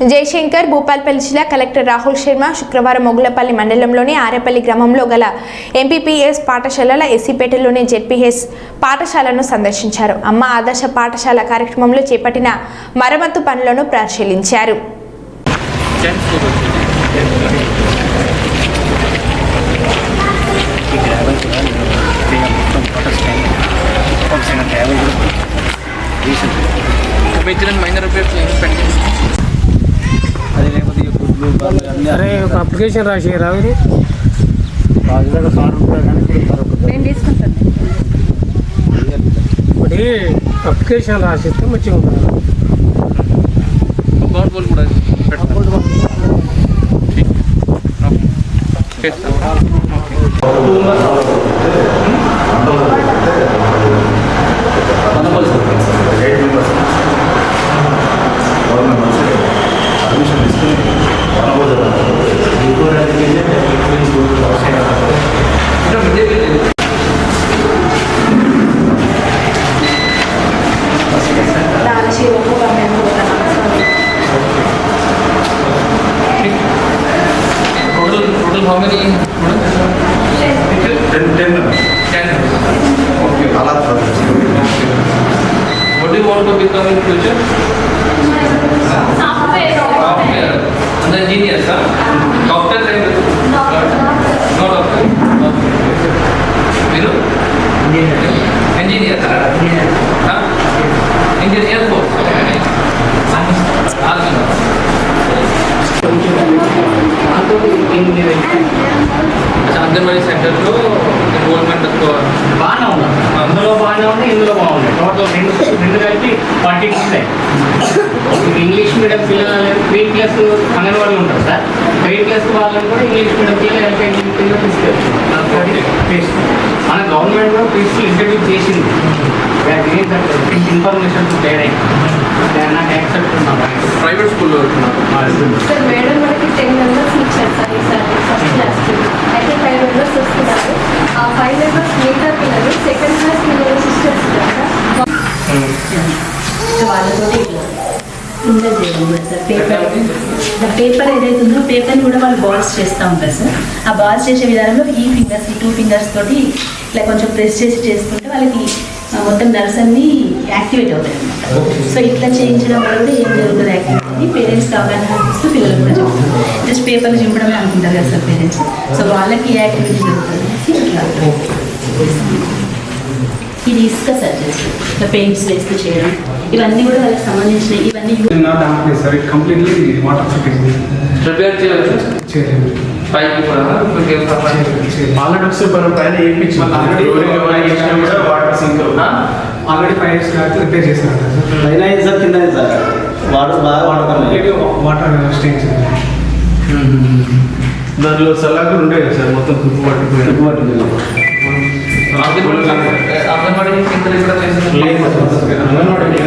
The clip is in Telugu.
జయశంకర్ భూపాల్పల్లి జిల్లా కలెక్టర్ రాహుల్ శర్మ శుక్రవారం మొగులపల్లి మండలంలోని ఆరేపల్లి గ్రామంలో గల ఎంపీపీఎస్ పాఠశాలల ఎస్సీపేటలోని జెడ్పీఎస్ పాఠశాలను సందర్శించారు. అమ్మ ఆదర్శ పాఠశాల కార్యక్రమంలో చేపట్టిన మరమ్మతు పనులను పరిశీలించారు. స్కూల్ వచ్చింది ఈ గ్రావెల్ అరే ఒక అప్లికేషన్ రాసి రాదు రాజుగారు సార్ ఉంటారు కానీ ఇప్పుడు సార్ ఒకరు నేను తీసుకుంటాను ఒకటి అప్లికేషన్ రాసిస్తే మంచిగా ఉంటుంది గౌడ్ బోల్ కూడా పెట్టాలి total how many students? Ten, ten members. Ten members. Okay. What do you want to become in future? Anganwadi సెంటర్లో ఎన్రోల్మెంట్ బాగానే ఉంది. అందులో బాగానే ఉంది ఇందులో బాగుంది. టోటల్ రెండు రెండు కలిపి ఫార్టీ ఉంటాయి ఇంగ్లీష్ మీడియం పిల్లలు త్రీ క్లాస్ అంగన్వాడీ ఉంటారు సార్. త్రీ క్లాస్ వాళ్ళని కూడా ఇంగ్లీష్ మీడియం పిల్లలు ఎల్కేజీ పిల్లలు తీసుకెళ్తారు. మన గవర్నమెంట్ కూడా ప్రిన్సిపల్ ఇంట్రడ్యూస్ చేసింది. ఇన్ఫర్మేషన్ ప్రైవేట్ స్కూల్లో ఫైవ్ మెంబర్స్ మిగతా పిల్లలు సెకండ్ క్లాస్ పిల్లలు సిస్టర్స్ వాళ్ళతోటి ఇంజర్ చేయడం సార్? పేపర్ పేపర్ ఏదైతే ఉందో పేపర్ని కూడా వాళ్ళు బాల్స్ చేస్తూ ఉంటారు సార్. ఆ బాల్స్ చేసే విధానంలో ఈ ఫింగర్స్ ఈ టూ ఫింగర్స్ తోటి ఇట్లా కొంచెం ప్రెస్ చేసి చేసుకుంటే వాళ్ళకి మొత్తం నర్స్ అన్ని యాక్టివేట్ అవుతాయి సో ఇట్లా చేయించడం వల్ల కూడా ఏం జరుగుతుంది యాక్టివిటీ పేరెంట్స్కి అవగాహన కల్పిస్తూ పిల్లలు కూడా చెప్తారు జస్ట్ పేపర్లు చింపడమే అనుకుంటారు కదా సార్ పేరెంట్స్. సో వాళ్ళకి ఈ యాక్టివిటీ జరుగుతుంది ఇట్లా. ఇది ఇసుక సర్జరీస్ ఇట్లా పెయింట్స్ వేస్తూ చేయడం. ఇవన్నీ కూడా వాళ్ళకి సంబంధించిన ఇవన్నీ కంప్లీట్లీ ప్రిపేర్ చేయవచ్చు. చేయలేదు. పైకి ఆల్రెడీ ఒకసారి పైన వేయించి ఆల్రెడీ ఫైవ్ ఇయర్స్ రిపేర్ చేసినారు సార్ పైన అయింది సార్. కింద అయింది సార్ వాటర్ బాగా వాడతాం వాటర్ స్టేజ్ దాంట్లో సలాకులు ఉంటాయి కదా సార్ మొత్తం తుప్పు పట్టుకుపోయిన అంగన్వాడీ అంగన్వాడీ